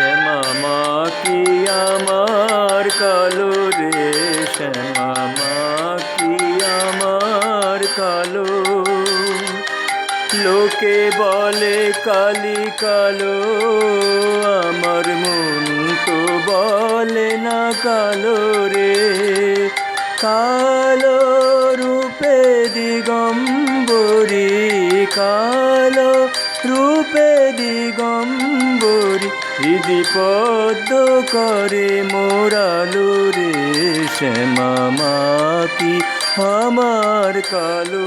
শ্যামা কালো রে কালো। লোকে বলে কালি কালো, আমার মন তো বলে না কালো রে। কালো রূপে দিগম্বরী, কালো রূপে দিগম্ব হৃদি পদ্ম করে মোরালো রে শ্যামা মাতি কি আমার কালো।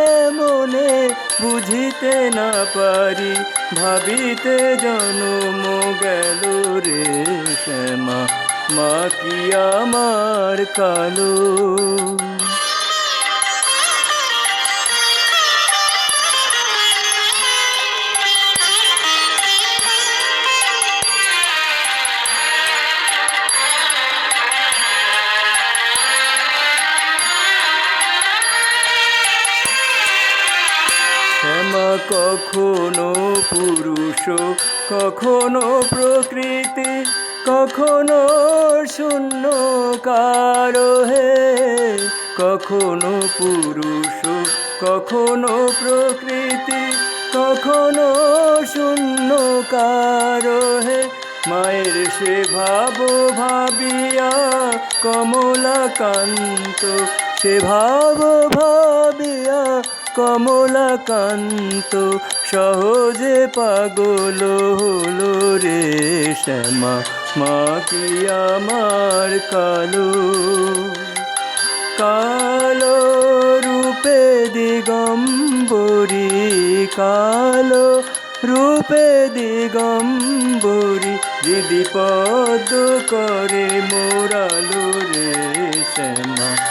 বুঝিতে না পারি ভাবিতে জনম গেল রে শ্যামা। মা কি আমার কালো? কখনো পুরুষ, কখনো প্রকৃতি, কখনো শূন্য কারও হে। কখনো পুরুষ, কখনো প্রকৃতি, কখনো শূন্য কারও হে। মায়ের সে ভাব ভাবিয়া কমলাকান্ত সে ভাব ভাবিয়া কমলাকান্ত, সহজে পাগল হলো রে শ্যামা, মা কি আমার কালো? কালো রূপে দিগম্বরী, কালো রূপে দিগম্বরী দিদি পদ করে মোরালো রে শ্যামা